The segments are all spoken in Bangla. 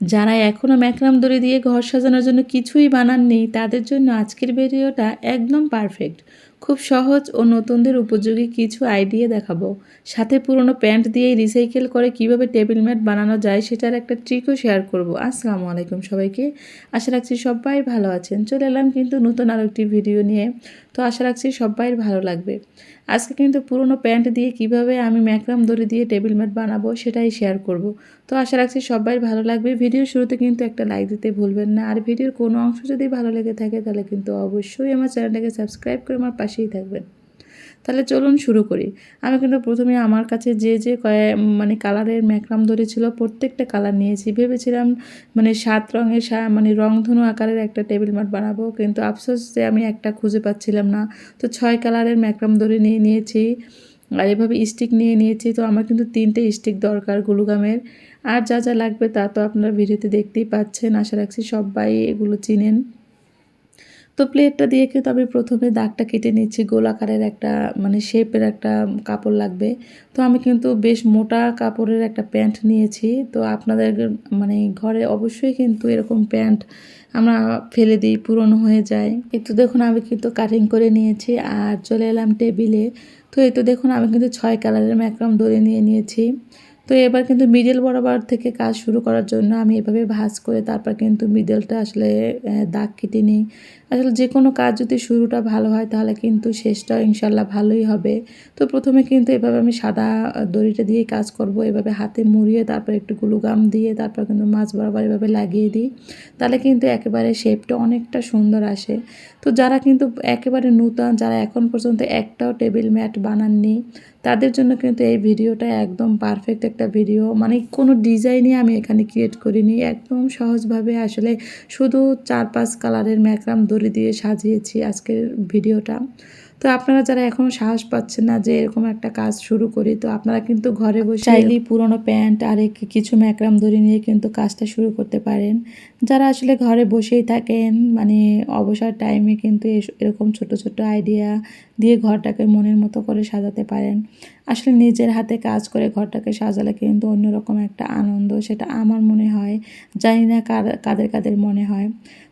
যারা এখনও ম্যাকরাম দড়ি দিয়ে ঘর সাজানোর জন্য কিছুই বানাননি, তাদের জন্য আজকের ভিডিওটা একদম পারফেক্ট খুব সহজ ও নতুনদের উপযোগী কিছু আইডিয়া দেখাবো। সাথে পুরনো প্যান্ট দিয়ে রিসাইকেল করে কীভাবে টেবিল ম্যাট বানানো যায় সেটার একটা ট্রিকও শেয়ার করব। আসসালামু আলাইকুম সবাইকে। আশা রাখছি সবাই ভালো আছেন। চলে এলাম কিন্তু নতুন আরও একটি ভিডিও নিয়ে। তো আশা রাখছি সবাই ভালো লাগবে। আজকে কিন্তু পুরনো প্যান্ট দিয়ে কীভাবে আমি ম্যাকরাম দড়ি দিয়ে টেবিল ম্যাট বানাবো সেটাই শেয়ার করব। তো আশা রাখছি সবাই ভালো লাগবে। ভিডিওর শুরুতে কিন্তু একটা লাইক দিতে ভুলবেন না। আর ভিডিওর কোনো অংশ যদি ভালো লেগে থাকে তাহলে কিন্তু অবশ্যই আমার চ্যানেলটাকে সাবস্ক্রাইব করে আমার পাশেই থাকবেন। তাহলে চলুন শুরু করি। আমি কিন্তু প্রথমে আমার কাছে যে যে কয়ে মানে কালারের ম্যাকরাম ধরেছিল, প্রত্যেকটা কালার নিয়েছি। ভেবেছিলাম মানে সাত রঙের মানে রংধনু আকারের একটা টেবিল ম্যাট বানাবো, কিন্তু আফসোস যে আমি একটা খুঁজে পাচ্ছিলাম না। তো ছয় কালারের ম্যাকরাম ধরে নিয়ে নিয়েছি, আর এভাবে স্টিক নিয়ে নিয়েছি। তো আমার কিন্তু তিনটে স্টিক দরকার গুলুগামের। আর যা যা লাগবে তা তো আপনারা ভিডিওতে দেখতেই পাচ্ছেন। আশা রাখছি সবাই এগুলো চিনেন। তো প্লেটটা দিয়ে কিন্তু আমি প্রথমে দাগটা কেটে নিচ্ছি। গোলাকারের একটা মানে শেপের একটা কাপড় লাগবে। তো আমি কিন্তু বেশ মোটা কাপড়ের একটা প্যান্ট নিয়েছি। তো আপনাদের মানে ঘরে অবশ্যই কিন্তু এরকম প্যান্ট আমরা ফেলে দিই, পুরনো হয়ে যায়। একটু দেখুন, আমি কিন্তু কাটিং করে নিয়েছি আর চলে এলাম টেবিলে। তো এই তো দেখুন, আমি কিন্তু ছয় কালারের ম্যাক্রাম দড়ি নিয়ে নিয়েছি। তো এবার কিন্তু মিডল বরাবর থেকে কাজ শুরু করার জন্য আমি এভাবে ভাজ করে তারপর কিন্তু মিডলটা আসলে দাগ কেটে নিই। আসলে যে কোনো কাজ যদি শুরুটা ভালো হয় তাহলে কিন্তু শেষটা ইনশাল্লাহ ভালোই হবে। তো প্রথমে কিন্তু এভাবে আমি সাদা দড়িটা দিয়ে কাজ করব। এভাবে হাতে মুড়িয়ে তারপর একটু গুলুগাম দিয়ে তারপর কিন্তু মাছ বরাবর এভাবে লাগিয়ে দিই। তাহলে কিন্তু একেবারে শেপটা অনেকটা সুন্দর আসে। তো যারা কিন্তু একেবারে নূতন, যারা এখন পর্যন্ত একটাও টেবিল ম্যাট বানাননি, তাদের জন্য কিন্তু এই ভিডিওটা একদম পারফেক্ট একটা ভিডিও মানে কোনো ডিজাইনই আমি এখানে ক্রিয়েট করিনি। একদম সহজভাবে আসলে শুধু চার পাঁচ কালারের ম্যাকরাম দড়ি দিয়ে সাজিয়েছি আজকের ভিডিওটা তো আপনারা যারা এখনও সাহস পাচ্ছেন না যে এরকম একটা কাজ শুরু করি, তো আপনারা কিন্তু ঘরে বসে চাইলেই পুরনো প্যান্ট আর কিছু ম্যাকরাম দড়ি নিয়ে কিন্তু কাজটা শুরু করতে পারেন। যারা আসলে ঘরে বসেই থাকেন মানে অবসর টাইমে কিন্তু এরকম ছোট ছোট আইডিয়া দিয়ে ঘরটাকে মনের মতো করে সাজাতে পারেন। আসলে নিজের হাতে কাজ করে ঘরটাকে সাজালে কিন্তু অন্যরকম একটা আনন্দ, সেটা আমার মনে হয়। জানি না কাদের কাদের মনে হয়।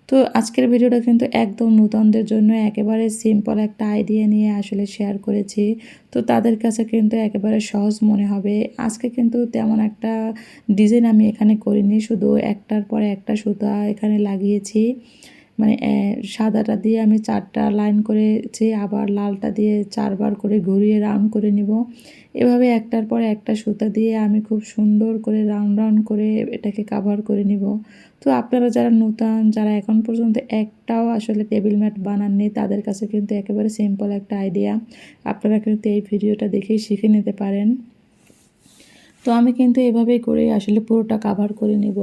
তো আজকের ভিডিওটা কিন্তু একদম নূতনদের জন্য একেবারে সিম্পল একটা আইডিয়া নিয়ে আসলে শেয়ার করেছি। তো তাদের কাছে কিন্তু একেবারে সহজ মনে হবে। আজকে কিন্তু তেমন একটা ডিজাইন আমি এখানে করিনি, শুধু একটার পর একটা সুতা এখানে লাগিয়েছি। মানে সাদাটা দিয়ে আমি চারটা লাইন করেছি আবার লালটা দিয়ে চারবার করে ঘুরিয়ে রাউন্ড করে নিব। এভাবে একটার পর একটা সুতা দিয়ে আমি খুব সুন্দর করে রাউন্ড রাউন্ড করে এটাকে কাভার করে নিব। তো আপনারা যারা নূতন, যারা এখন পর্যন্ত একটাও আসলে টেবিল ম্যাট বানাননি, তাদের কাছে কিন্তু একেবারে সিম্পল একটা আইডিয়া আপনারা কিন্তু এই ভিডিওটা দেখেই শিখে নিতে পারেন। তো আমি কিন্তু এভাবেই করে আসলে পুরোটা কাভার করে নিব।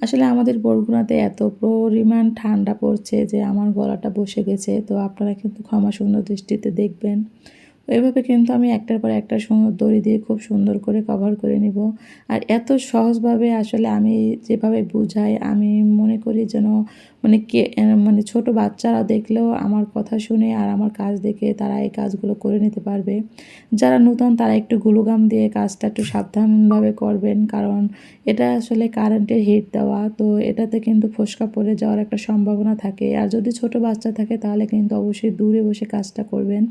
আসলে আমাদের বরগুনাতে এত পরিমাণ ঠান্ডা পড়ছে যে আমার গলাটা বসে গেছে। তো আপনারা কিন্তু ক্ষমা সুন্দর দৃষ্টিতে দেখবেন। এভাবে কিন্তু আমি একটার পর একটা সুন্দর দড়ি দিয়ে খুব সুন্দর করে কভার করে নিব। আর এত সহজভাবে আসলে আমি যেভাবে বুঝাই, আমি মনে করি যেন মানে কে মানে ছোট বাচ্চারা দেখলেও আমার কথা শুনে আর আমার কাজ দেখে তারা এই কাজগুলো করে নিতে পারবে। যারা নতুন তারা একটু গুলুগাম দিয়ে কাজটা একটু সাবধানভাবে করবেন, কারণ এটা আসলে কারেন্টের হিট দেওয়া, তো এটাতে কিন্তু ফসকা পড়ে যাওয়ার একটা সম্ভাবনা থাকে। আর যদি ছোট বাচ্চা থাকে তাহলে কিন্তু অবশ্যই দূরে বসে কাজটা করবেন।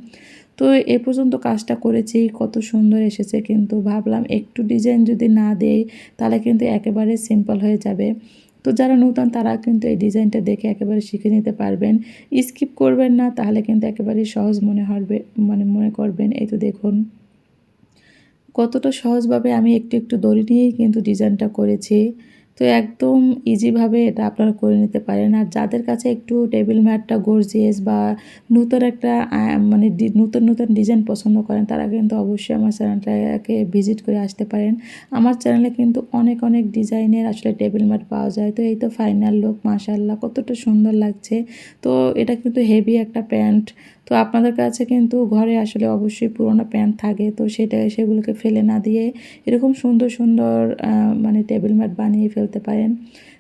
তো এ পর্যন্ত কাজটা করেছি, কত সুন্দর এসেছে। কিন্তু ভাবলাম একটু ডিজাইন যদি না দেই, তাহলে কিন্তু একেবারে সিম্পল হয়ে যাবে। তো যারা নতুন, তারা কিন্তু এই ডিজাইনটা দেখে একেবারে শিখে নিতে পারবেন। স্কিপ করবেন না, তাহলে কিন্তু একেবারে সহজ মনে হবে মানে মনে করবেন। এই তো দেখুন। কতটা সহজভাবে আমি একটু একটু দড়ি নিয়েই কিন্তু ডিজাইনটা করেছি। তো একদম ইজিভাবে এটা আপনারা করে নিতে পারেন। আর যাদের কাছে একটু টেবিল ম্যাটটা গর্জিয়াস বা নতুন একটা মানে নতুন নতুন ডিজাইন পছন্দ করেন, তারা কিন্তু অবশ্যই আমার চ্যানেলটাকে ভিজিট করে আসতে পারেন। আমার চ্যানেলে কিন্তু অনেক অনেক ডিজাইনের আসলে টেবিল ম্যাট পাওয়া যায়। তো এই তো ফাইনাল লুক মাশাল্লাহ কতটা সুন্দর লাগছে। তো এটা কিন্তু হেভি একটা প্যান্ট তো আপনাদের কাছে কিন্তু ঘরে আসলে অবশ্যই পুরোনো প্যান্ট থাকে। তো সেটা সেগুলোকে ফেলে না দিয়ে এরকম সুন্দর সুন্দর মানে টেবিল ম্যাট বানিয়ে ফেলতে পারেন।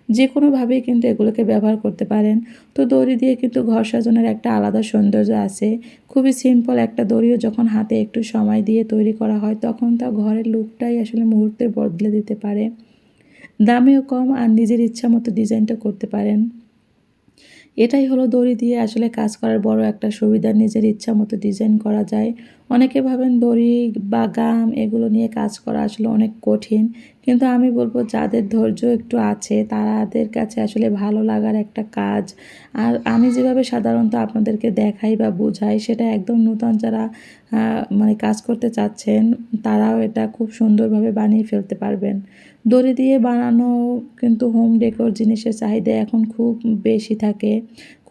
যে কোনোভাবেই কিন্তু এগুলোকে ব্যবহার করতে পারেন। তো দড়ি দিয়ে কিন্তু ঘর সাজানোর একটা আলাদা সৌন্দর্য আছে। খুবই সিম্পল একটা দড়িও যখন হাতে একটু সময় দিয়ে তৈরি করা হয়, তখন তা ঘরের লুকটাই আসলে মুহূর্তে বদলে দিতে পারে। দামেও কম আর নিজের ইচ্ছা মতো ডিজাইনটা করতে পারেন। এটাই হলো দড়ি দিয়ে আসলে কাজ করার বড় একটা সুবিধা, নিজের ইচ্ছা মতো ডিজাইন করা যায়। অনেকে ভাবেন দড়ি বা গাম এগুলো নিয়ে কাজ করা আসলে অনেক কঠিন। কিন্তু আমি বলব যাদের ধৈর্য একটু আছে তাদের কাছে আসলে ভালো লাগার একটা কাজ। আর আমি যেভাবে সাধারণত আপনাদেরকে দেখাই বা বোঝাই, সেটা একদম নূতন যারা মানে কাজ করতে চাচ্ছেন, তারাও এটা খুব সুন্দরভাবে বানিয়ে ফেলতে পারবেন। দড়ি দিয়ে বানানো কিন্তু হোম ডেকোর জিনিসের চাহিদা এখন খুব বেশি থাকে।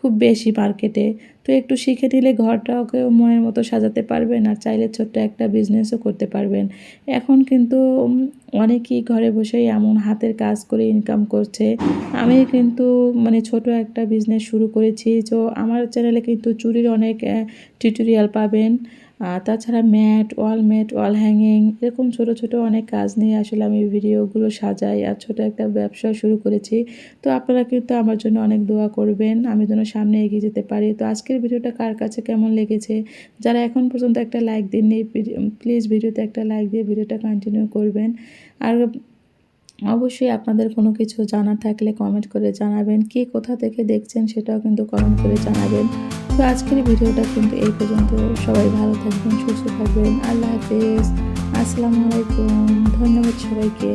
খুব বেশি মার্কেটে। তো একটু শিখে নিলে ঘরটাকেও মনের মতো সাজাতে পারবেন আর চাইলে ছোট্ট একটা বিজনেসও করতে পারবেন। এখন কিন্তু অনেকেই ঘরে বসেই এমন হাতের কাজ করে ইনকাম করছে। আমি কিন্তু মানে ছোট একটা বিজনেস শুরু করেছি। তো আমার চ্যানেলে কিন্তু চুরির অনেক টিউটোরিয়াল পাবেন। তাছাড়া mat, wall mat, wall hanging, এরকম ছোট ছোট অনেক কাজ নিয়ে আসলে আমি ভিডিওগুলো সাজাই আর ছোট একটা ব্যবসা শুরু করেছি। তো আপনারা কিন্তু আমার জন্য অনেক দোয়া করবেন, আমি যেন সামনে এগিয়ে যেতে পারি। তো আজকের ভিডিওটা কার কাছে কেমন লেগেছে? যারা এখন পর্যন্ত একটা লাইক দিননি প্লিজ ভিডিওতে একটা লাইক দিয়ে ভিডিওটা কন্টিনিউ করবেন। আর অবশ্যই আপনাদের কোনো কিছু জানার থাকলে কমেন্ট করে জানাবেন, কে কোথা থেকে দেখছেন সেটাও কিন্তু কমেন্ট করে জানাবেন। তো আজকের ভিডিওটা কিন্তু এই পর্যন্ত। সবাই ভালো থাকবেন, সুস্থ থাকবেন। আল্লাহ হাফেজ। আসসালামু আলাইকুম। ধন্যবাদ সবাইকে।